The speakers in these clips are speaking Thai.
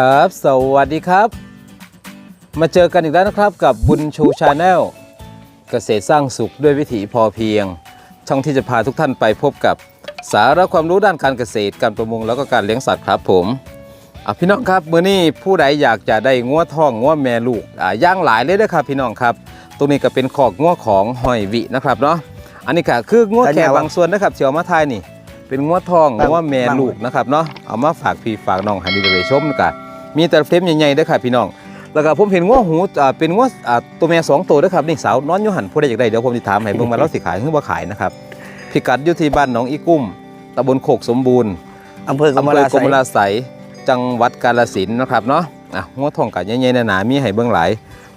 ครับ สวัสดีครับ มาเจอกันอีกแล้วนะครับกับบุญชูชาแนลเกษตรสร้างสุขด้วยวิถีพอเพียง ช่องที่จะพาทุกท่านไปพบกับสาระความรู้ด้านการเกษตรการประมงแล้วก็การเลี้ยงสัตว์ครับผมอะพี่น้องครับเมื้อนี้ผู้ใดอยากจะได้งัวทองงัวแม่ลูกอ่าย่างหลายเลยเด้อครับ พี่น้องครับ ตรงนี้ก็เป็นขอกงัวของหอยวินะครับเนาะอันนี้ก็คืองัวแค่บางส่วนนะครับเชียวมาทายนี่เป็นงัวทองงัวแม่ลูกนะครับเนาะเอามาฝากพี่ฝากน้องให้ได้ไปชมกัน มีแต่เฟรมใหญ่ๆเด้อครับพี่น้อง แล้วก็ผมเห็นงัวหูอ่าเป็นงัวอ่าตัวแม่สองตัวเด้อครับนี่สาวนอนอยู่หันผู้ใดอยากได้เดี๋ยวผมจะถามให้เบิ่งมาแล้วสิขายหรือบ่ขายนะครับพิกัดอยู่ที่บ้านหนองอีกุ้มตำบลโคกสมบูรณ์อำเภอกอำมเภลาอกไสมลาไสยจังหวัดกาฬสินธุ์นะครับเนาะอะงัวทองกัดใหญ่ๆหนาๆมีให้เบิ่งหลาย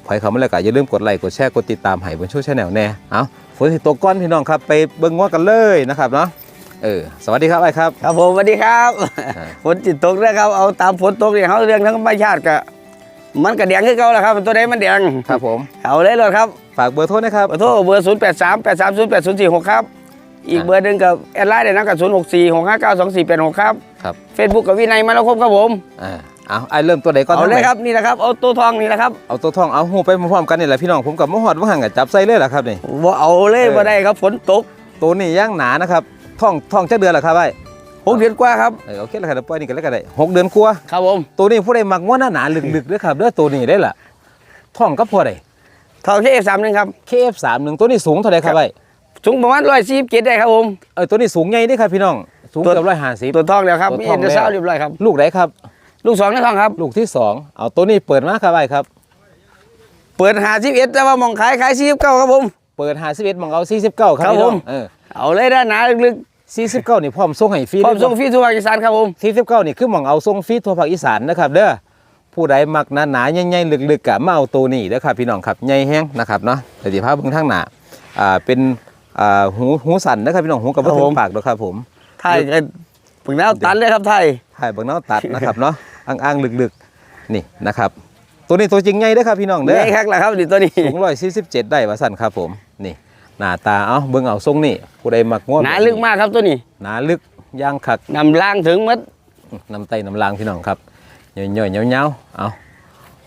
ใครเข้ามาแล้วก็อย่าลืมกดไลค์กดแชร์กดติดตามให้บนช่วยชาแนลแน่เอาฝนสิตกก้อนพี่น้องครับไปเบิ่งงัวกันเลยนะครับเนาะ เออสวัสดีครับไอ้ครับ ครับผมสวัสดีครับอ่าฝนจิตตกนะครับเอาตามฝนตกเนี่ยเขาเรื่องทั้งธรรมชาติก็มันก็แดงขึ้นเก่าแล้วครับตัวใดมันแดงครับผมเอาเลยเลยครับฝากเบอร์โทรนะครับขอโทษเบอร์0 8 3 8 3 0 8 0 4 6ครับอีกเบอร์หนึ่งกับแอดไลน์เดี๋ยวนะกับ0 6 4 6 5 9 2 4 8 6ครับครับเฟซบุ๊กกับวินัยมาแล้วครบครับผมอ่าเอาไอ้เริ่มตัวไหนก่อนเอาเลยครับนี่แหละครับเอาตัวทองนี่แหละครับเอาตัวทองเอาหูไปพร้อมๆกันนี่แหละพี่น้องผมกับมะฮอดว่าห่างกับจับใส่เลยแหละครับนี่บ่เอาเลยเออบ่ได้ครับฝนตกตัวนี้ย่างหนานะครับ ทองทองจะเดือนละครับไอ้หกเดือนกว่าครับเออโอเคแล้วครับเดี๋ยวปล่อยนี่กันแล้วกันได้หกเดือนกว่าครับผมตัวนี้ผู้ใดมักว่าหน้าหนาๆลึกๆเด้อครับเด้อตัวนี้ได้ล่ะทองก็พอได้ทองแค่สามหนึ่งครับ KF31 ตัวนี้สูงเท่าไหร่ครับไอ้สูงประมาณร้อยสี่สิบเจ็ดได้ครับผมเออตัวนี้สูงใหญ่เด้อครับพี่น้องสูงตัวเกือบร้อยห้าสิบตัวทองแล้วครับตัวมีทองเอ็นเดอร์แล้วซาวเรียบร้อยครับลูกไหนครับ ลูกสองในทองครับ ลูกที่สองเอาตัวนี้เปิดมาครับไอ้ครับ เปิดหาสิบเอ็ดแต่ว่ามองขายขายสี่สิบเก้าครับผมเปิด51มองเอา49ครับครับพี่น้องผมเออเอาเลยด้านหนาลึก 49นี่พร้อมส่งให้ฟรีๆพร้อมเด้ส่งฟรีทั่วภาคอีสานครับผม49นี่คือหมองเอาส่งฟรีทั่วภาคอีสานนะครับเด้อผู้ใดมักหนาๆใหญ่ๆลึกๆกะมาเอาตัวนี้เด้อครับพี่น้องครับใหญ่แห้งนะครับเนาะเดี๋ยวสิพาเบิ่งทางหน้าอ่าเป็นอ่าหูหูสั่นนะครับพี่น้องหูกับบ่ถึงปากดอกครับผมไทยก็ผึ่งแล้วตันเลยครับไทยถ่ายเบิ่งเนาะตัดนะครับเนาะอ้างๆลึกๆนี่นะครับ ตัวนี้ตัวจริงใหญ่เด้อครับพี่น้องเด้อนี่ครับแหละครับนี่ตัวนี้สูง147ได้ว่าสั่นครับผมนี่ หน้าตาเอ้าเบิ่งเอาทรงนี่ผู้ใดมักง่วงหนาลึกมากครับตัวนี้หนาลึกย่างคักนำล่างถึงมัดน้ำไตน้ำลางพี่น้องครับย่อยๆเงาๆเอา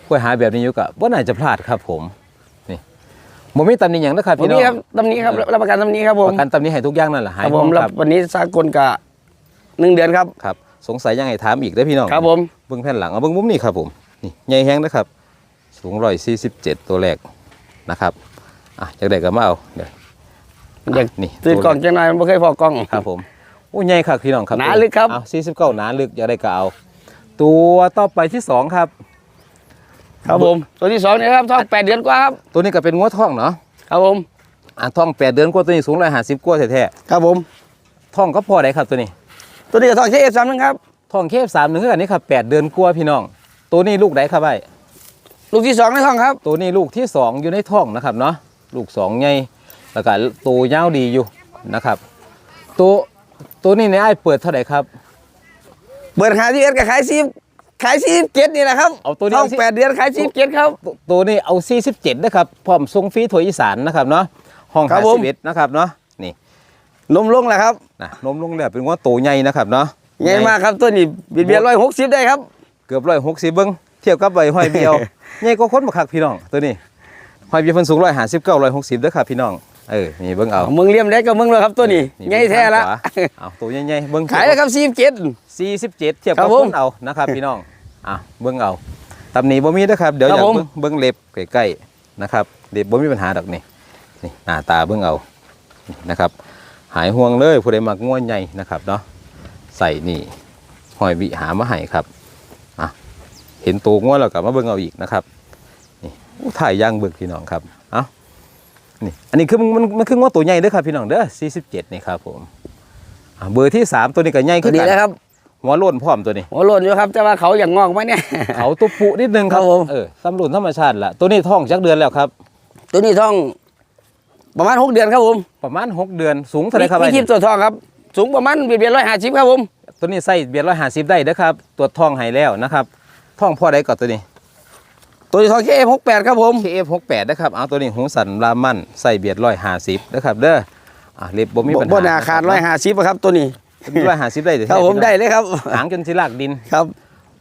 คุยหาแบบนี้อยู่กะว่าน่าจะพลาดครับผมนี่บ่มีตำหนิหยังนะครับผมพี่น้องนี่ครับตำนี้ครับรับประกันตำนี้ครับผมประกันตำหนิให้ทุกอย่างนั่นแหละคหายรับห่ผวมงรับครับวันนี้สากลกะหนึ่งเดือนครับครับ สงสัยยังไงถามอีกได้อพี่น้องครับผมเบิ่งแผ่นหลังเอาเบิ่งมุมนี้ครับผมนี่ใหญ่แห้งนะครับสูง147ตัวแรกนะครับอะจากใดก็มาเอาเดี๋ยว อยากนี่ตื่นกล่องจังหน่อยมันไม่เคยพอกล้องครับผมโอ้ใหญ่ครับพี่น้องครับหนาลึกครับเอา49หนาลึกอยากได้ก็เอาตัวต่อไปที่สองครับ ครับผม ตัวที่สองนี่ครับท้องแปดเดือนกว่าครับ ตัวนี้ก็เป็นงัวทองเนาะครับผมอะทองแปดเดือนกว่าตัวนี้สูงร้อยห้าสิบกว่าแท้ครับผมๆทองก็พอได้ครับตัวนี้ ตัวนี้ก็ท้องแค่สามนึงครับทองเคฟสามหนึ่งคือกันนี่ครับแปดเดือนกว่าพี่น้อง ตัวนี้ลูกไหนครับไอ้ลูกที่สองในท้องครับ ตัวนี้ลูกที่สองอยู่ในท้องนะครับเนาะลูกสองใหญ่ แล้วก็ตัวยาวดีอยู่นะครับ ตัวตัวนี้ในไอ้ายเปิดเท่าไหร่ครับ เปิดขายที่เอ็ดกับขายซีขายซีเจ็ดนี่แหละครับเอาตัวนี้ท้องแปดเดือนขายซีเจ็ดครับตัวตัวนี้เอา 47นะครับพร้อมทรงฟรีถั่วอีสานนะครับเนาะห้องครัหาบผมสิบเอ็ดนะครับเนาะนี่นมลงแล้วครับนะนมลงแล้วเป็นว่าตัวใหญ่นะครับเนาะใหญ่มากครับตัวนี้เบียดเบียนร้อยหกสิบได้ครับ เกือบร้อยหกสิบเบิ้งเทียบกับใบห้อยเบียว ใหญ่กว่าคนบักคักพี่น้องตัวนี้ห้อยเบียวเพิ่นสูงร้อยห้าสิบเก้าร้อยหกสิบเด้อครับพี่น้อง เออนี่เบิ้งเอามึงเลี้ยมได้ก็มึงเลยครับตัวนี้ใหญ่แท้ละขวาเอาตัวใหญ่ๆเบิ้งขายแล้วครับซีเจ็ดสี่สิบเจ็ดเทียบครักับบผคมนเอานะครับพี่น้องอะเบิ้งเอาตำหนิบ่มีเด้อครับเดี๋ยวคอรับยากผมเบิ้งเบิ้งเล็บใกล้ๆนะครับเล็บบ่มีปัญหาดอกนี่นี่หน้าตาเบิ้งเอานี่นะครับ หายห่วงเลยผู้ใดมักง่วนใหญ่นะครับเนาะใส่นี่หอยวิหามาให้ครับอะเห็นตัวง่วนแล้วก็มาเบิ่งเอาอีกนะครับนี่อู้ถ่ายย่างเบิ่งพี่น้องครับเอ้า นี่อันนี้คือมันมันมันคือง่วนตัวใหญ่เด้อครับพี่น้องเด้อ47นี่ครับผมอะเบอร์ที่สามตัวนี้ก็ใหญ่ตัขึ้วนนี้กันนะครับหัวโล้นพร้อมตัวนี้ หัวโลนอยู่ครับแต่ว่าเขาอย่างงอกไหมเนี่ย เขาตัวปุนิดนึงครับครับผม เออตำรุนธรรมชาติละตัวนี้ท้องจักเดือนแล้วครับ ตัวนี้ท้อง ประมาณหกเดือนครับผมประมาณ 6 เดือนสูงเท่าไหรครับมีไอ้คลิปนี่ตัวทองครับ สูงประมาณเบียดเบียนร้อยห้าสิบครับผมตัวนี้ใส่เบียดร้อยห้าสิบได้เด้อครับตัวจท้องให้แล้วนะครับท้องพ่อได้ก่อนตัวนี้ ตัวที่ทองแค่หกแปดครับผม KF68 นะครับเอาตัวนี้หูสันลามั่นใส่เบียดร้อยห้าสิบนะครับเด้ออะเล็บบ่มีปัญหาบนอาคารร้อยห้าสิบครับตัวนี้ร้อยห้าสิบได้เด้อครับผมได้เลยครับหางจนสิลากดินครับ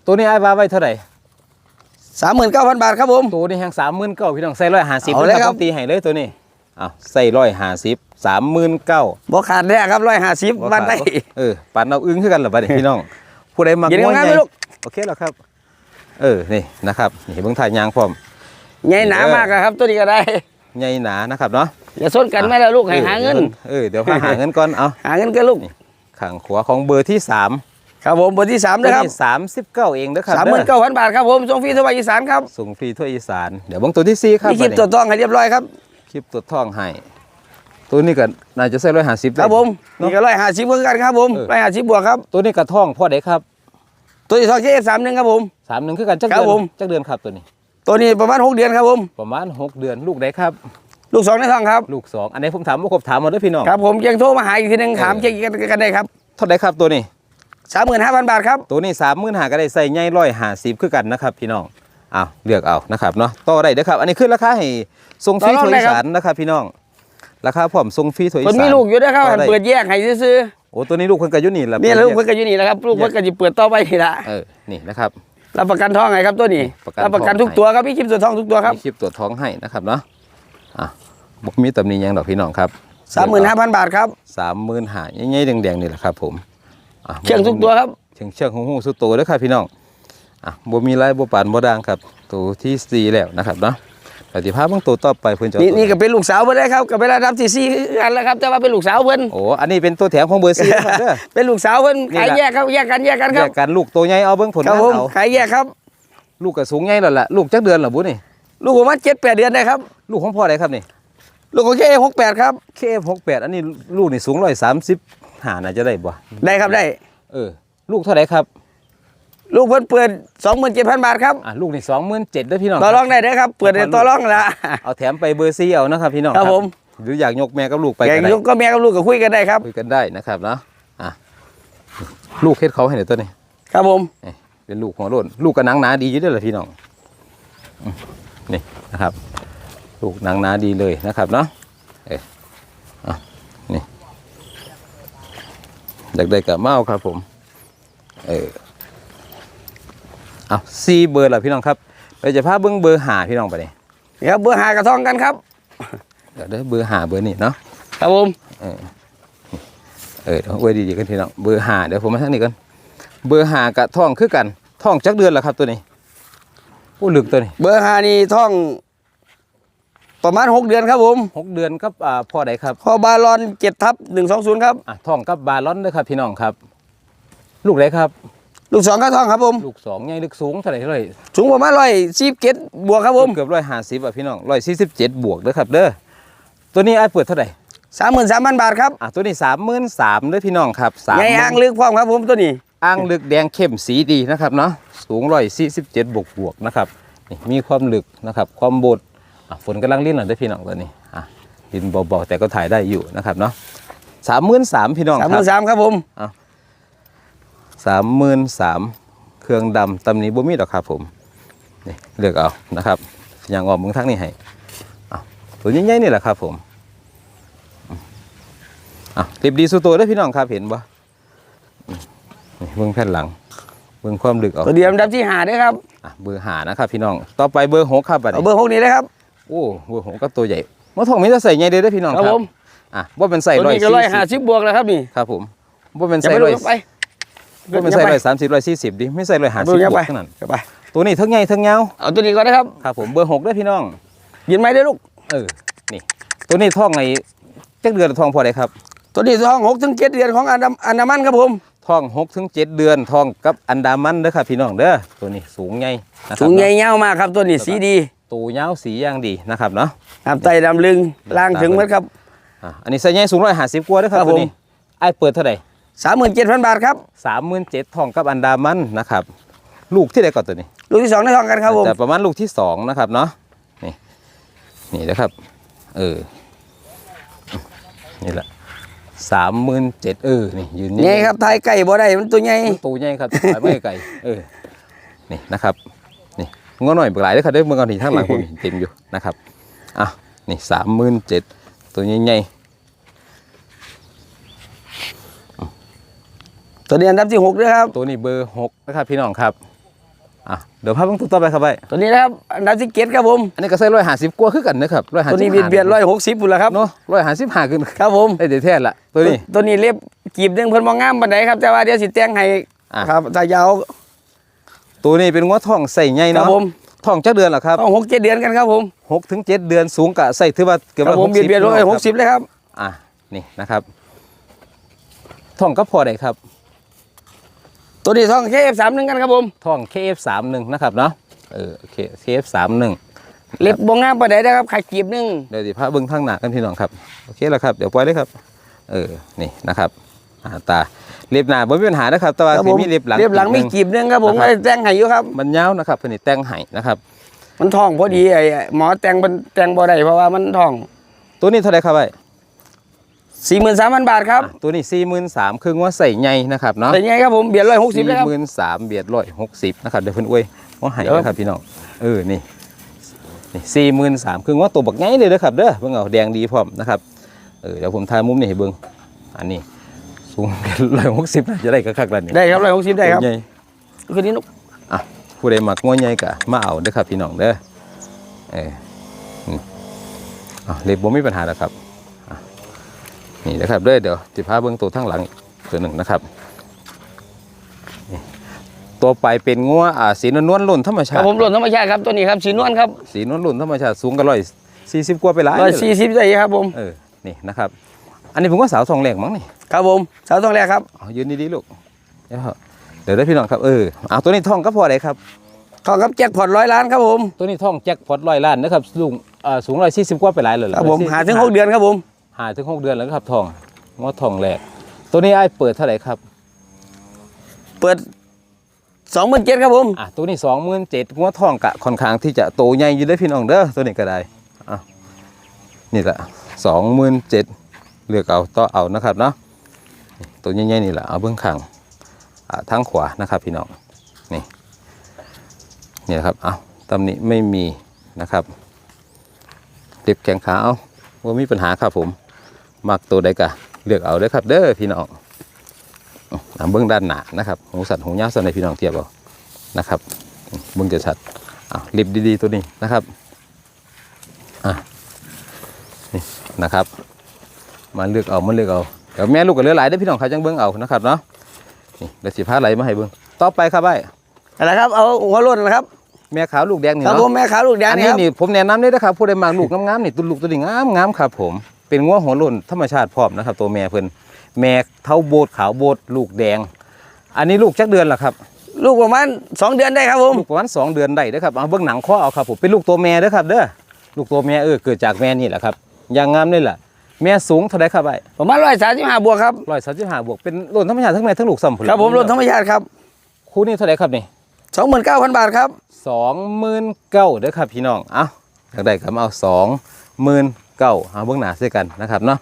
ตัวนี้ไอ้ว่าไว้เท่าไหร่สามหมื่นเก้าพันบาทครับผมตัวนี้แห่งสามหมื่นเก้าพี่น้องใส่ร้อยห้าสิบเอาเลยครับตีให้เลยตัวนี้อ้าวใส่ร้อยห้าสิบสามหมื่นเก้าบ่ขาดแน่ครับร้อยห้าสิบวันได้เออปันเอาอึ้งขึ้นกันเหรอบัดนี้พี่น้องผู้ใดมักอย่าได้ม้วนงานใหไหมญ่ลูกโอเคแล้วครับ เออนี่นะครับนี่เบิ่งถ่ายยางพร้อมใหญ่หนามากอะครับ ตัวนี้ก็ได้ใหญ่หนานะครับเนาะอย่าส้นกันไม่แล้วลูกให้หาเงินเออเดี๋ยวพาหาเงินก่อนเอาหาเงินกันลูกข้างขวาของเบอร์ที่สามครับผมเบอร์ที่สามตัวนะครับนี้สามสิบเก้าเองนะครับสามหมื่นเก้าพันบาทครับผมส่งฟรีทั่วภาคอีสานครับส่งฟรีทั่วอีสานเดี๋ยวเบิ่งตัวที่สี่ครับมีคลิปบัดนี้ตัวต้องให้เรียบร้อยครับคลิปตัวท่องให้ตัวนี้ก็น่าจะใส่ร้อยห้าสิบครับผมนี่ก็ร้อยห้าสิบเหมือนกันครับผมเออร้อยห้าสิบบวกครับตัวนี้กระท่องพ่อเด็กครับ ตัวที่สองเจ็ดสามหนึ่งครับผม สามหนึ่งคือกันจักครัเดืบอนผมจักเดือนครับตัวนี้ ตัวนี้ประมาณหกเดือนครับผม ประมาณหกเดือนลูกได้ครับ ลูกสองในท้องครับ ลูกสองอันนี้ผมถามว่าครบถามหมดเลยพี่น้องครับผมยังโทรมาหาอีกทีหนึงเออถามเช็คกันกันได้ครับเท่าไหรครับตัวนี้ สามหมื่นห้าพันบาทครับ ตัวนี้สามหมื่นหาก็ได้ใส่ใหญ่ร้อยหาสิบคือกันนะครับพี่น้องอ้าวเลือกเอานะครับเนาะต่อได้เด้อครับ อันนี้ขึ้นราคาให้ทรงฟรีต่อรองถั่วได้อีครับ สานนะครับพี่น้องราคาพร้อมทรงฟรีถั่วอีคนสานมีลูกอยู่ด้วยครับต่อได้เปิดแยกให้ซื้อโอ้ตัวนี้ลูกคนกับยุนี่แหละๆนี่ลูกเพิ่นก็อยู่นี่แหละครับลูกเพิ่นก็จะเปิดต่อไปนี่ละเออนี่นะครับ รับประกันท้องไงครับตัวนี้ประกันรับประกันท้องทุกตัวครับพี่คลิปตัวท้องทุกตัวครับมีคลิปตรวจท้องให้นะครับเนาะอะบกมีตำหนิหยังดอกพี่น้องครับสามหมื่นห้าพันบาทครับสามหมื่นหาใหญ่ๆแดงๆนี่แหละครับ ผมอะเชื่องทุกตัวครับเชียงเชียงหูหูสุดโตเด้อครับพี่น้องอะบ่มีลายบ่ปานบ่ด่างครับ ตัวที่สี่แล้วนะครับเนาะ ปฏิภาพเบิ่งตัวต่อไปเพิ่นจะเอานี่ตัวนี่ก็เป็นลูกสาวเพิ่นได้ครับกับเวลารับที่สี่อันแล้วครับแต่ว่าเป็นลูกสาวเพิ่นโอ้อันนี้เป็นตัวแถมของเบอร์สี่นะครับเด้อเป็นลูกสาวเพิ่นนี่ขายแหละแยกครับแยกกันแยกกันคแยรับกกันลูกตัวใหญ่เอาเบิ่งผลครับงานผมเอาขายแยกครับ ลูกก็สูงใหญ่แล้วล่ะลูกจักเดือนล่ะบุนี่ลูกประมาณเจ็ดแปดเดือนได้ครับ ลูกของพ่อใดครับนี่ลูกของเคหกแปดครับ KF68 อันนี้ลูกนี่สูง130หาน่าจะได้บ่ได้ครับได้ เออ ลูกเท่าไหร่ครับ ลูกเพิ่นเปิดสองหมื่นเจ็ดพันบาทครับอะลูกนี่27,000เด้อพี่น้องต่อรองได้เด้อครับ เปิดได้ต่อรองละเอาแถมไปเบอร์ซีเอานะครับพี่น้องครับผมหรืออยากยกแม่กับลูกไปแกก็งได้ยกก็แม่กับลูกก็คุยกันได้ครับคุยกันได้นะครับเนาะอะลูกเฮ็ดเขาให้หน่อยตัวนี้ครับผมเอ้ยเป็นลูกหัวโล้นลูกกระนังหนาดีอยู่เด้วยเหรอพี่น้องอืมนี่นะครับ ลูกหนังหนาดีเลยนะครับเนาะเอ้ยอะนี่อยากได้กับเมาครับผม เออ เอาซีเบอร์ละพี่น้องครับเราจะพาเบิ้งเบอร์หาพี่น้องไปเลยนี่ครับเบอร์หากระทองกันครับเดี๋ยวเด้อเบอร์หาเบอร์นี่เนาะครับผมเออเออเดี๋ยวไว้ดีๆกันพี่น้องเบอร์หาเดี๋ยวผมมาทางนี้ก่อนเบอร์หากับท่องคือกันท่องจักเดือนละครับตัวนี้ผู้ลึกตัวนี้ เบอร์หานี่ท้อง ประมาณหกเดือนครับผมหกเดือนกับอ่าพ่อใดครับพอบาลอนเจ็ดทับหนึ่งสองศูนย์ครับอะท่องกับบาลอนเด้อครับพี่น้องครับ ลูกไหนครับ ลูกสองก็ท้องครับผม ลูกสองใหญ่ลึกสูงเท่าไหร่เท่าไหร่สูงประมาณร้อยสิบเกตบวกครับผมเกือบร้อยห้าสิบอะพี่น้องร้อยสี่สิบเจ็ดบวกเด้อครับเด้อตัวนี้ไอ้ายเปิดเท่าไหร่สามหมื่นสามพันบาทครับอะตัวนี้สามหมื่นสามเด้อพี่น้องครับสามใหญ่อ่างลึกพร้อมครับผมตัวนี้อ่างลึกแดงเข้มสีดีนะครับเนาะสูงร้อยสี่สิบเจ็ดบวกบวกนะครับนี่มีความลึกนะครับความบดอะฝนกำลังลิ้นหน่อยเด้อพี่น้องตัวนี้อะดินเบาๆแต่ก็ถ่ายได้อยู่นะครับเนาะสามหมื่นสามพี่น้องสามคหรับมื่นสามครับผม สามหมื่นสามเครื่องดำตำหนี้บ่มีดอกครับผมนี่เลือกเอานะครับอย่างออกมึงทั้งนี้ให้อะตัวใหญ่ๆนี่แหละครับผมอืมอะเรียบดีสุดตัวได้อพี่น้องครับเห็นบ่อืมนี่เบื้องแผ่นหลัง เบื้องความลึกเอาตัวเดียวอันดับที่หาด้วยครับอะเบอร์หานะครับพี่น้อง ต่อไปเบอร์หกครับบัดเอานี้เบอร์หกนี้เลยครับโอ้เบอร์หกก็ตัวใหญ่มาทองมีแต่ใส่ใหญ่เด้อเด้อพี่น้องคครัรับบผมอะว่าเป็นใส่ตัวร้อยนี้ก็สี่ร้อยห้าสิบสิบบวกแล้วครับนี่ครับผมว่าเป็นจะใส่ไปร้ดูอยกันไป ว่าเป็นใส่ร้อยสามสิบร้อยสี่สิบดิไม่ใส่ร้อยห้าดูสิบกันบไปวกเท่านั้นกันไปตัวนี้ทั้งใหญ่ทั้งยาวเอาตัวนี้ก่อนนะครับครับผมเบอร์หกเด้อพี่น้องยินไหมได้อลูกเออนี่ ตัวนี้ท่องไงจักเดือนละท่องพอได้ครับ ตัวนี้ท้องหกถึงเจ็ดเดือนของอันดาอันดามันครับผมท่องหกถึงเจ็ดเดือนท่องกับอันดามันเด้อครับพี่น้องเด้อตัวนี้สูงใหญ่นะครับสูงใหญ่เงาวมากครับตัวนี้สีดีตัวยาวสีอย่างดีนะครับเนาะน้ำไตดำลึงล่างถึงเหมือนครับอะอันนี้ใส่ใหญ่สูงร้อยห้าสิบกว่าเด้อครับครับตัวนี้ผมไอ้ายเปิดเท่าไหร่ สามหมื่นเจ็ดพันบาทครับสามหมื่นเจ็ดท่องกับอันดามันนะครับ ลูกที่ใดก่อนตัวนี้ ลูกที่สองในท้องกันครับผมแต่ประมาณลูกที่สองนะครับเนาะนี่นี่นะครับ เออนี่แหละสามหมื่นเจ็ดเออนี่ยืนนี่ครับทายไก่บ่ได้มันตัวใหญ่มันตัวใหญ่ครับขายไม่ไกลเออนี่นะครับนี่งอหน่อยเปลายเด้อครับเด้อเมื่อก่อนที่ทั้งหลังผมเต็มอยู่นะครับอะนี่สามหมื่นเจ็ดตัวใหญ่ ตัวนี้อันดับที่หกด้วยครับๆตัวนี้เบอร์หกนะครับพี่น้องครับอะเดี๋ยวพาเบิ่งตัวต่อไปครับไปตัวนี้นะครับอันดับที่เจ็ดครับผม อันนี้ก็ใส่ร้อยห้าสิบกว่าคือกันนะครับร้อยห้าตัวสิบนี้เบียดเบียดร้อยหกสิบปุ่นละครับเนาะร้อยห้าสิบห้าขึ้นครับผมได้เดี๋ยวแท้ละตัวนี้ตัวนี้เล็บกีบหนึงเพิ่นมองงามปานใดครับแต่ว่าเดี๋ยวสิแต่งให้อะครับถ้ายาวตัวนี้เป็นงัวทองใส่ใหญ่ครับเนาะผมทองจักเดือนเหรอครับต้องหกเจ็ดเดือนกันครับผมหกถึงเจ็ดเดือนสูงกะใส่ถือว่าเกือบคร้รัอบยผมหกเบียสิดบเบียดร้อยหกสิบเลยครับอะนี่นะครับทองก็พอได้ครับ ตัวนี้ท่องเคเอฟสามหนึ่งกันครับผมทอง KF31 นะครับเนาะเออ KF31 เล็บบงงามปานใดนะครับขากีบหนึงเดี๋ยวสิพาเบิ่งทางหน้ากันพี่น้องครับโอเคแล้วครับเดี๋ยวปล่อยเลยครับ เออนี่นะครับอ่าตาเล็บหน้าบ่มีปัญหานะครับแต่ว่าครับสิผมมีเล็บหลังเล็บหลังมีนิดนึกีบหนึงครับผมนะครับไม่ได้แต่งให้อยู่ครับมันยาวนะครับเพิ่นนี่แต่งให้นะครับ มันท่องพอดีไอ้หมอแต่งมันแต่งบ่ได้เพราะว่ามันท่อง ตัวนี้เท่าไหร่ครับไอ้ สี่หมื่นสามพันบาทครับอะตัวนี้43,000คือว่าใส่ใหญ่นะครับเนาะแต่ยังไงครับผมเบียดร้อยหกสิบเลยครับ43,000เบียด160นะครับเดี๋ยวเพิ่นอวยว่าให้เดี๋ยว นะครับพี่น้องเออนี่นี่43,000คือว่าตัวบักใหญ่เลยเด้อครับเด้อเบิ่งเอาแดงดีพร้อมนะครับเออเดี๋ยวผมถ่ายมุมนี้ให้เบิ่งอันนี้สูงเบียด160น่าจะได้คักๆแล้วนี่ได้ครับร้อยหกสิบได้ครับตัวใหญ่ คืนนี้นกอะผู้ใดมักงัวใหญ่ก็มาเอาเด้อครับพี่น้องเด้อเอออืมอะเล็บบ่มีปัญหาแล้วครับอะ นี่นะครับเด้อเดี๋ยวสิพาเบิ่งตัวทั้งหลังอีกตัวหนึ่งนะครับนี่ตัวไปเป็นงัวอ่าสีนวลๆล้นธรรมคชารับติผมหล่นธรรมชาติครับตัวนี้ครับสีนวลครับสีนวลล้นธรรมชาติสูงกันร้อยสี่สิบกว่าไปหลายร้อยเลยสี่สิบได้ครับผมเออนี่นะครับ อันนี้ผมว่าสาวทองแหลกมั้งนี่ครับผมสาวทองแรกครับเอายืนดีๆลูกเดี๋ยวเดี๋ยวได้พี่น้องครับเออเอาตัวนี้ทองก็พอได้ครับ ทองครับแจ็คพอตร้อยล้านครับผมตัวนี้ท่องแจ็คพอตร้อยล้านนะครับสูงอ่าสูงร้อยสี่สิบกว่าไปหลายเลยเหอครับผม140หาถึงหกเดือนครับผม หาถึงหกเดือนแล้วครับทองงอทองแรกตัวนี้ไอ้ายเปิดเท่าไหร่ครับ เปิดสองหมื่นเจ็ดครับผมอะตัวนี้สองหมื่นเจ็ดงอทองกะค่อนข้างที่จะโตใหญ่อยู่ได้อพี่น้องเด้อตัวนี้ก็ได้อะนี่แหละสองหมื่นเจ็ดเลือกเอาต่อเอานะครับเนาะนี่ตัวใหญ่ๆนี่แหละเอาเบื้องข้างอ่าทางขวานะครับพี่น้องนี่นี่นะครับเอาตำหนิไม่มีนะครับเรียบแขงขาเอาว่ามีปัญหาครับผม มักตัวใดกะเลือกเอาเด้อครับ เด้อพี่น้องอืมอ่าเบื้องด้านหน้านะครับหูสัตว์หูยาวสัตว์ในพี่น้องเทียบเอานะครับอืมเบื้องจะชัดอ่าลิบดีๆตัวนี้นะครับอะนี่นะครับมาเลือกเอามาเลือกเอาเดี๋ยวแม่ลูกกับเรือหลายได้อพี่น้องเขาจังเบื้องเอานะครับเนาะนี่เดี๋ยวสิพาไหลมาให้เบื้องต่อไปครับไอ้อะไรครับเอาหัวโล้นนะครับแม่ขาวลูกแดงนี่ครับเนาะผมแม่ขาวลูกแดงอันนี่นี้ครับนี่ผมแนะนำเลยนะครับผู้ใดมาลูกงามๆนี่ตัวลูกตัวนี้งามงามครับผม เป็นงัวหัวโล้นธรรมชาติพร้อมนะครับ ตัวแม่เพิ่นแม่เท่าโบดขาวโบดลูกแดง อันนี้ลูกจักเดือนล่ะครับลูกประมาณสองเดือนได้ครับผมลูกประมาณสองเดือนได้เด้อครับเอาเบื้องหนังข้อเอาครับผมเป็นลูกตัวแม่เด้อครับเด้อลูกตัวแม่เออเกิดจากแม่นี่แหละครับอย่างงามนี่แหละแม่สูงเท่าไรครับไอ้ประมาณร้อยสามสิบห้าบวกครับร้อยสามสิบห้าบวกเป็นโล้นธรรมชาติทั้งแม่ทั้งลูกซ้ำผลครับผมรถธรรมชาติครับคู่นี้เท่าไรครับนี่สองหมื่นเก้าพันบาทครับสองหมื่นเก้าเด้อครับพี่น้องเอาอยากได้ก็มาเอาสองหมื่น เก้าเอาเบื้องหน้าเสียกันนะครับเนาะ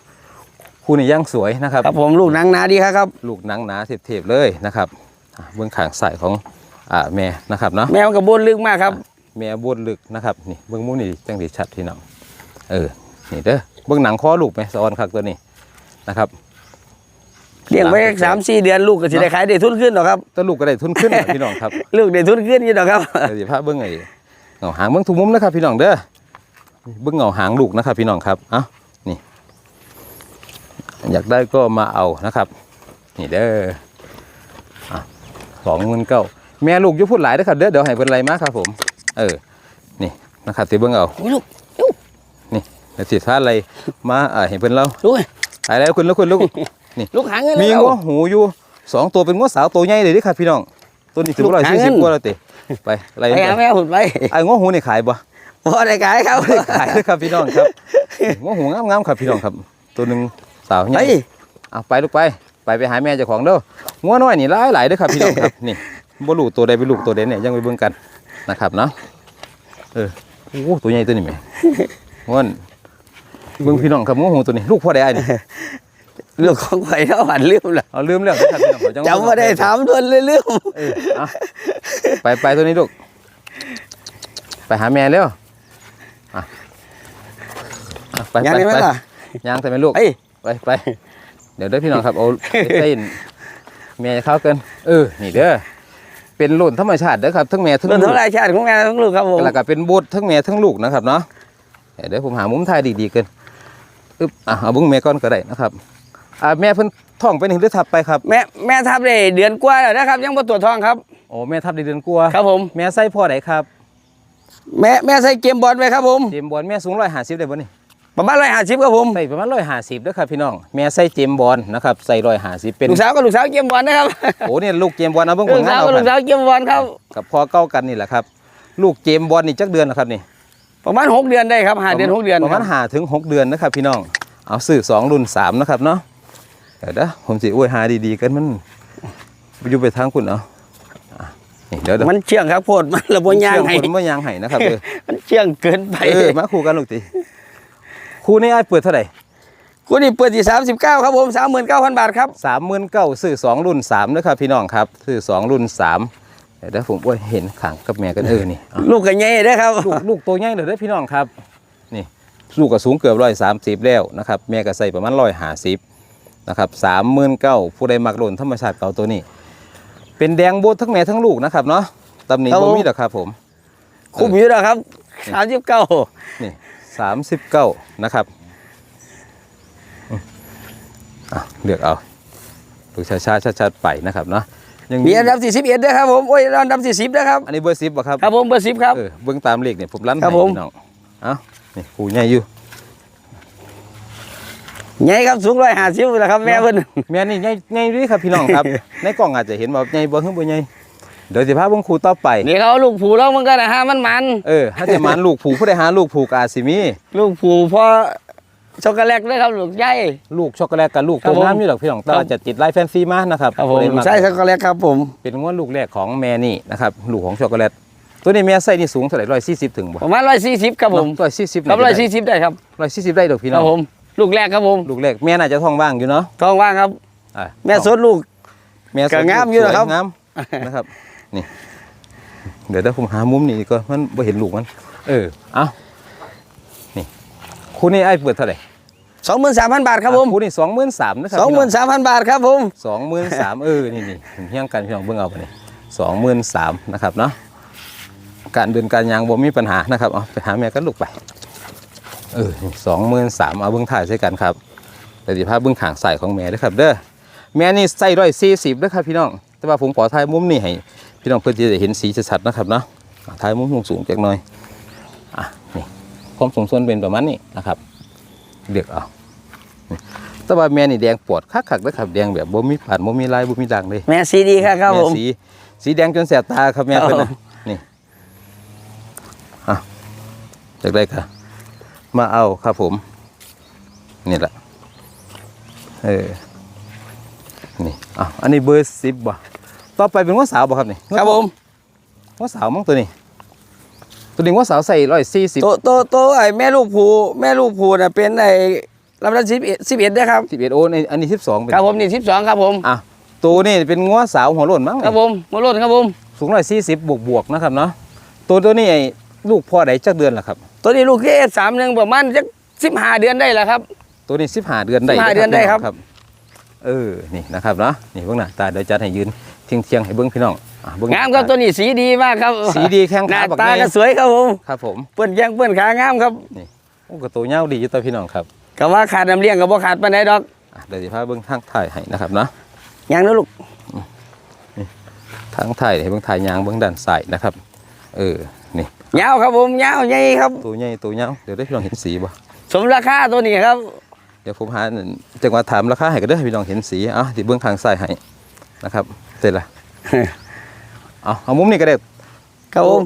คู่นี้ย่างสวยนะครับครับผมลูกหนังหนาดีครับ ลูกหนังหนาเทียบๆเลยนะครับอะเบื้องขางใส่ของอ่าแม่นะครับเนาะแมวกับบนลึกมากครับแม่บวนลึกนะครับนี่เบื้องมุมนี่จังดีชัดพี่น้องเออนี่เด้อเบื้องหนังคอลูกไหมสะออนคักตัวนี้นะครับเลี้ยงไว้สามสี่เดือนลูกก็สิได้ขายได้ทุนขึ้นหรอกครับแตัวลูกก็ได้ทุนขึ้นนะพี่น้องครับ ลูกได้ทุนขึ้นอยู่หรอกครับเดี๋ยวสิพาเบื้องไอ้เงาหางเบื้องทุกมุมนะครับพี่น้องเด้อ เบื้องเงาหางลูกนะครับ พี่น้องครับเอ้านี่ อยากได้ก็มาเอานะครับ นี่เด้อสองหมื่นเก้าแม่ลูกอยุพูดหลายเด้อครับเด้อเดี๋ยวให้เพิ่นไรมาครับผม เออ นี่นะครับที่เบื้องเอาอุ๊ยลูกนี่เดี๋ยวสิพาอะไรมาเออให้เพิ่นเล่าลูกไปแล้วคุณแล้วคุณลูกลูกหาเงินมีแล้วงัวหูอยู่สองตัวเป็นงัวสาวตัวใหญ่เลยเดิครับพี่น้องตัวนี้ถึงลูกร้อยหาสี่เงิสิบนกว่าแล้วติไปอะไรไปหาแม่หุ่นไปไอ้งัวหูนี่ขายบ่ พอได้ขายครับขายเลยครับพี่น้องครับงัวหูงามๆครับพี่น้องครับ ตัวหนึ่งสาวใหไปญ่เอาไปลูกไปไปไปหาแม่เจ้าของเด้องัวน้อยนี่หลายหลายๆเด้อครับพี่น้องครับนี่บ่รู้ตัวใดเป็นลูกตัวใดเนี่ยยังไปเบิ่งกันนะครับเนาะเออโอ้ตัวใหญ่ตัวนี้แหม่ง่วนเบิ่งพี่น้องครับงัวหูตัวนี้ ลูกพ่อได้ไอ้นี่ลูกของไผ่เท่าหันลืมละเอาลืมแล้วนะครับพี่น้องขอจังหวะจำไม่ได้ถามทวนเลยลืมเออเอาไปไปตัวนี้ลูกไปหาแม่เร็ว อะอะไปยังไปไงไหมไปล่ะย่างใส่ไหมลูก เอ้ย ไปไปเดี๋ยวเด้อพี่น้องครับ เอาเต้นแม่จะเข้าเกินเออนี่เด้อเป็นเป็นรุ่นธรรมชาติเด้อครับทั้งแม่ทั้งเรื่องลูเท่ากไรชาติของแม่ทั้งลูกครับผมแล้วก็เป็นบูดทั้งแม่ทั้งลูกนะครับเนาะเดี๋ยวผมหามุมถ่ายดีๆกันอึ๊บอะเอาเบุ้งแม่ก่อนก็ได้นะครับอ่าแม่เพิ่นท้องไปหนึ่งหรือทับไปครับแม่แม่ทับได้เดือนกว่าแล้วนะครับ ยังบ่ตรวจท้องครับ โอ้แม่ทับได้เดือนกว่าครับผม แม่ไส้พ่อไหนครับ แม่แม่ใส่เกมบอลไว้ครับผมเจมส์บอลแม่สูงร้อยห้าสิบได้บ่นี่ประมาณร้อยห้าสิบครับผมใส่ประมาณร้อยห้าสิบเด้อครับพี่น้องแม่ไส้เจมส์บอลนะครับใส่ร้อยห้าสิบเป็นลูกสาวกับลูกสาวเกมบอลนะครับโอ้เนี่ยลูกเจมส์บอลนะเบิ่งผลูลกงาสานวเอากับลูกกันสาวเกมบอลครับ กับพอเก้ากันนี่แหละครับลูกเจมส์บอลนี่จักเดือนนะครับนี่ ประมาณหกเดือนได้ครับห้าเดือนหกเดือนประมาณคบห้าถึงหกเดือนนะครับพี่น้อง เอาซื้อสองรุ่นสามนะครับเนาะเดี๋ยวนะผมสิอวยหาดีๆกันมันอยู่ไปทางคุณเอาอะ นี่เดี๋ยวเดี๋ยวมันเชื่องครับโพดมันระบยางให้เชื่อคนไม่ยางไห้นะครับเออมันเชื่องเกินไปเออมาคู่กันลูกตีคู่นี้ไอ้ายเปิดเท่าไหร่คุณนี่เปิดที่สามสิบเก้าครับผมสามหมื่นเก้าพันบาทครับสามหมื่นเก้าซื้อสองรุ่นสามนะครับพี่น้องครับซื้อสองรุ่นสามเดี๋ยวเดี๋ยวผมอวยเห็นขังกับแม่กันเออนี่เอาลูกกันใหญ่เด้อครับลูกลูกตัวใหญ่เลยเด้อพี่น้องครับนี่ลูกก็สูงเกือบร้อยสามสิบแล้วนะครับแม่ก็ใส่ประมาณร้อยห้าสิบนะครับสามหมื่นเก้าผู้ใดมักหล่นธรรมชาติเก่าตัวนี้ เป็นแดงโบดทั้งแม่ทั้งลูกนะครับเนาะตำหนิครับบ่ผมมีหรอกครับผม คุ้มอยู่แล้วครับสามสิบเก้านี่สามสิบเก้านะครับอืมอะเลือกเอาดูช้าๆชัดๆไปนะครับเนาะยังมีอันดับที่สิบเอ็ดด้วยครับผมโอ้ยอันดับที่สิบด้วยครับ อันนี้เบอร์สิบบ่ครับ ครับผมเบอร์สิบครับ เออเบื้องตามเลขเนี่ยผมรั้นครับให้ผม พี่น้องเอ้านี่กูใหญ่อยู่ ใหญ่ครับสูงร้อยห้าสิบแล้วครับแม่เพิ่นแม่นี่ใหญ่ใหญ่ด้วยครับพี่น้องครับ ในกล่องอาจจะเห็นว่าใหญ่บ่เพิ่งบ่ใหญ่เดี๋ยวสิพาเบิ่งครูต่อไปนี่เขาเอาลูกผูแล้วมันก็นะฮะมันมันเออถ้าจะมานลูกผูกผู้ใดหาลูกผูกอาจสิมีลูกผูเพราะช็อกโกแลตด้วยครับลูกใหญ่ลูกช็อกโกแลตกับลูกครับตัวผมน้ำอยู่ดอกพี่น้องแต่ว่าจะติดลายแฟนซีมานะครับครับผมผู้ใดมักใช่ช็อกโกแลตครับผมเป็นงวดลูกแรกของแม่นี่นะครับลูกของช็อกโกแลตตัวนี้แม่ไส้นี่สูงเท่าไหร่ร้อยสี่สิบถึงบ่ประมาณร้อยสี่สิบครับผมร้อยสี่สิบครับร้อยสี่สิบได้ครับร้อยสี่สิบได้ดอกพี่คน้รัอบงผม ลูกแรกครับผมลูกแรกแม่น่าจะท้องว่างอยู่เนาะท้องว่างครับอะแม่สดลูกแม่สดก็งามอยู่สวนะครับงามนะครับนี่เดี๋ยวเดี๋ยวผมหามุมนี่ก็มันบ่เห็นลูกมัน เออเอานี่คู่นี้ไอ้เปิดเท่าไหร่สองหมื่นสามพันบาทครับผมคู่นี้สองหมื่นสามนะครับสองหมื่นสามพันบาทครับผมสองหมื่นสามเออนี่นี่เฮี้ยงกันพี่น้องเบิ่งเอาไปนี่สองหมื่นสามนะครับเนาะการเดินการยางบ่มีปัญหานะครับเอาไปหาแม่กันลูกไป เออสองหมื่นสามเอาเบิ่งถ่ายใส่กันครับเดี๋ยวสิพาเบิ่งขางใส่ของแม่ด้วยครับเด้อแม่นี่ใส่ร้อยสี่สิบด้วยครับพี่น้อง แต่ว่าผมขอถ่ายมุมนี้ให้พี่น้องเพื่อที่จะเห็นสีชัดๆนะครับเนาะอะถ่ายมุมสูงๆจักหน่อยอะนี่ความสูงส่วนเป็นประมาณนี้นะครับเลือกเอานี่แต่ว่าแม่นี่แดงปวดคักๆนะครับแดงแบบบ่มีปานบ่มีลายบ่มีด่างเลยแม่ซีดีครับครับแม่ผมสีสีแดงจนแสบตาครับแม่ครับเพิ่นนะนี่อะจากได้ค่ะ มาเอาครับผม นี่แหละ เออ นี่อะอันนี้เบอร์สิบบ่ต่อไปเป็นว่าสาวบ่ครับนี่ ครับผมว่าสาวมั้งตัวนี้ ตัวนี้ว่าสาวใส่ร้อยสี่สิบโตโตโตไอ้แม่ลูกผูแม่ลูกผูน่ะเป็นไอ้ลำดับสิบเอ็ดสิบเอ็ดนะครับสิบเอ็ดโอในอันนี้สิบสองเป็นครับผมนี่สิบสองครับผมอะตัวนี้เป็นงัวสาวหัวโล้นมั้งครับผมมาโลดครับผมสูงร้อยสี่สิบบวกบวกๆนะครับเนาะตัวตัวนี้ไอ้ลูกพ่อใดจักเดือนล่ะครับ ตัวนี้ลูกที่เอสามหนึ่งประมาณจะสิบห้าเดือนได้แล้วครับ ตัวนี้สิบห้าเดือนได้15เดือนได้ครับครับ เออ นี่นะครับเนาะ นี่เบื้องหน้าตาเดี๋ยวจัดให้ยืนเทียงเทียงๆให้เบื้องพี่น้องอะเบื้องงามครับตัวนี้สีดีมากครับ สีดีแข้งหขาน้าบักตาแม่ก็สวยครับผม ครับผม เปื้อนแยังเปื้อนขางามครับโอ้กระตัวเงาดีอยู่ตัวพี่น้องครับก็ว่าขาดน้ำเลี้ยงกับบ่ขาดปานใดดอกอะเดี๋ยวจะพาเบื้องทางถ่ายให้นะครับเนาะยังนะลูกทางถ่ายให้เบื้องถ่ายยางเบื้องด้านซ้ายนะครับ เออ นี่ยาวครับผมยาวใหญ่ครับ ตัวใหญ่ตัวเงาเดี๋ยวได้พี่น้องเห็นสีบ่สมราคาตัวนี้ครับ เดี๋ยวผมหาจังหวะถามราคาให้ก็ได้อให้พี่น้องเห็นสีอะที่เบื้องทางซ้ายให้นะครับเสร็จละเอาเอามุมนี้ก็ได้ครับผม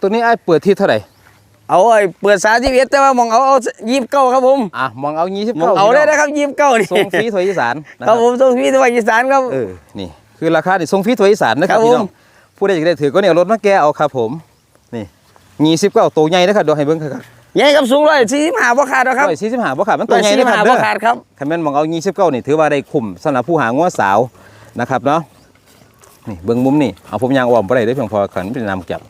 ตัวนี้ไอ้ายเปิดที่เท่าไหร่เอาไอ้เปิดสาที่เอ็ดแต่ว่ามองเอาเอายีบเก้าครับผมอะมองเอายี่สิบมองเอาได้นะครับยีบเก้านี่ทรงฟรีถวยอีสานนะคครัรับบผมส่งพี่ตัวอีสานครับเออนี่คือราคาที่ทรงฟรีถวยอีสานนะครับครับพี่น้องผมผู้ใดอยากได้ถือก็เนี่ยเอารถมาแก้เอาครับผมนี่ ยี่สิบเก้าตัวใหญ่นะครับเดี๋ยวให้เบิ้งครับใหญ่ครับสูงร้อยสี่สิบห้าบ่ขาดหรอกครับร้อยสี่สิบห้าบ่ขาดมันร้ตัอวยใหญ่สี่สินะบคห้ารับบ่เด้อขาดครับคันแม่นมองเอายี่สิบเก้านี่ถือว่าได้คุ้มสำหรับผู้หางัวสาวนะครับเนาะนี่เบิ้งมุมนี่เอาผมยางอ้อมบ่ได้เด้อเพียงพอขันเป็นนำจับ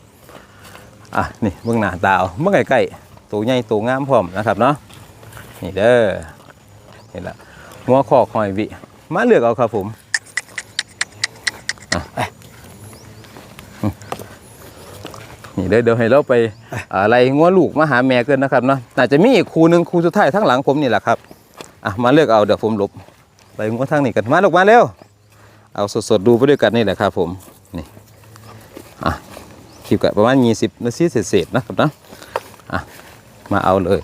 อะนี่เบิ้งหน้าตาเอาเมื่อใกล้ๆตัวใหญ่ตัวงามพร้อมนะครับเนาะนี่เด้อนี่แหละงัวคอกหอยวิมาเลือกเอาครับผมอะไป เดี๋ยวเดี๋ยวให้เราไปอะไรงัวลูกมาหาแม่เกินนะครับเนาะน่าจะมีอีกคู่หนึ่งคู่สุดท้ายทั้งหลังผมนี่แหละครับอะมาเลือกเอาเดี๋ยวผมหลบไปงัวทางนี้กันมาลูกมาเร็วเอาสดๆดูไปด้วยกันนี่แหละครับผมนี่อะคลิปกันประมาณ20นาทีเศษๆนะครับเนาะอะมาเอาเลย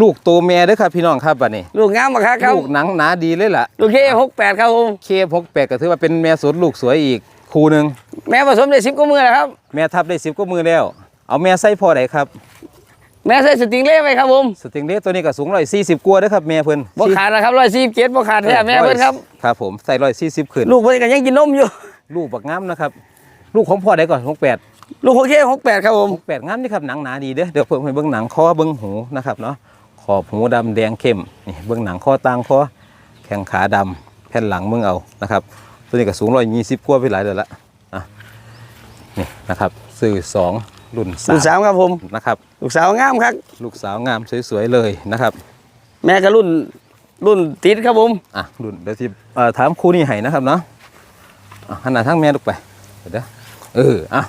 ลูกโตแม่เด้อครับพี่น้องครับบัดนี้ ลูกงามมากครับลูกหนังหนาดีเลยล่ะลูกเคหกแปดครับผมเคพกแปดก็ถือว่าเป็นแม่สดลูกสวยอีกคู่หนึ่งแม่ผสมได้สิบกว่ามือแล้วครับ แม่ทับได้สิบก็มือแล้ว เอาแม่ไส้พอไหนครับ แม่ใส่สติงเล่ไว้ครับผมสติงเล็กตัวนี้ก็สูงร้อยสี่สิบกว่าเด้อครับแม่เพิ่นบ่ขาดนะครับร้อยสี่เจ็ดบ่ขาดแท้แม่เพิ่นครับ ครับผมใส่ร้อยสี่สิบขึ้น ลูกเพิ่นก็ยังกินนมอยู่ ลูกบักงามนะครับ ลูกของพ่อได้ก่อนหกแปดลูกโอเคหกแปดครับผมหกแปดงามนี่ครับหนังหนาดีเด้อเดี๋ยวเพิ่มให้เบิ้งหนังคอเบิ้งหูนะครับเนาะขอบหูดำแดงเข้มนี่เบิ้งหนังคอต่างคอแข้งขาดำแผ่นหลังเบิ้งเอานะครับ ตัวนี้ก็สูงร้อยยี่สิบกว่าไปหลายเดือนละอะนี่นะครับสื่อสอง รุ่นสาลูกสามมครับผม นะครับลูกสาวงามครับ ลูกสาวงามสวยๆเลยนะครับแม่ก็รุ่นรุ่นติดครับผม อะรุ่นเดี๋ยวที่เอ่อถามครูนี่ให้นะครับเนาะอะขนาดทั้งแม่ลูกไปเดี๋ยวเด้อเอออะ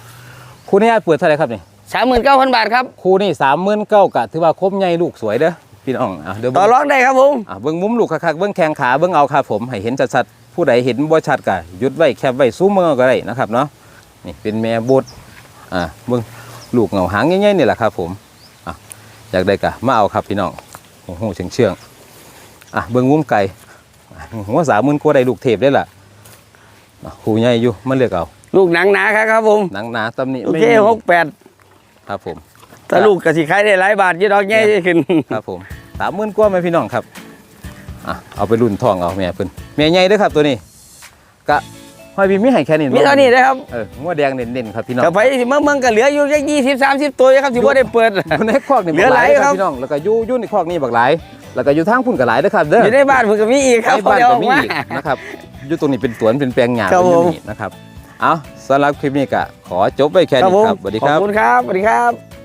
ครูนี่เปิดเท่าไหร่ครับนี่สามหมื่นเก้าพันบาทครับ ครูนี่สามหมื่นเก้ากะถือว่าครบใหญ่ลูกสวยเด้อพี่น้องอะเดี๋ยวต่อเบิ่งรองได้ครับผม อะเบิ้งมุมลูกคักๆเบิ้งแข้งขาเบิ้งเอาครับผมให้เห็นชัดๆผู้ใดเห็นบ่ชัดกะหยุดไว้แคบไว้ซูมมือก็ได้นะครับเนาะนี่เป็นแม่บดอะเบิ้ง ลูกเหงาหางใหญ่ๆนี่แหละครับผมอะอยากได้กะมาเอาครับพี่น้องโอ้โหเชื่องๆอะเบิ้งมุมไก่อะหัวสามหมื่นกว่าได้ลูกเทพได้ล่ะอะครูใหญ่อยู่มาเลือกเอาลูกหนังหนาครับครับผมหนังหนาตำหนิโอไม่เคมีหกแปดครับผมถ้าลูกกะสิขายได้หลายบาทยี่ดอกแง่ขึ้นครับผมสามหมื่นกว่าไหมพี่น้องครับอะเอาไปรุ่นทองเอาแม่เพิ่นแม่ใหญ่เด้อครับตัวนี้กะ ห้อยบีมีให้แค่นี้มีเท่านี้นะครับเอองัวแดงเด่นๆครับพี่น้องกับไปเมื่อเมืองก็เหลืออยู่แค่ยี่สิบสามสิบตัวอยู่ครับที่ว่าได้เปิดอยู่ในคอกนี่เหลือหลายบักครับพี่น้องแล้วก็อยู่อยู่ในคอกนี่บักหลายแล้วก็อยู่ทางพุ่นก็หลายเด้อครับเด้ออยู่ในบ้านผมก็มีอีกครับในบ้านเดี๋ยวก็ออกมีมาอีกนะครับอยู่ตรงนี้เป็นสวนเป็นแปลงหญ้าครับเป็นอยู่ผมนี่นะครับเอาสำหรับคลิปนี้ก็ขอจบไว้แค่ครับนี้ผมครับสวัสดีขคอบรับคุณครับสวัสดีครับ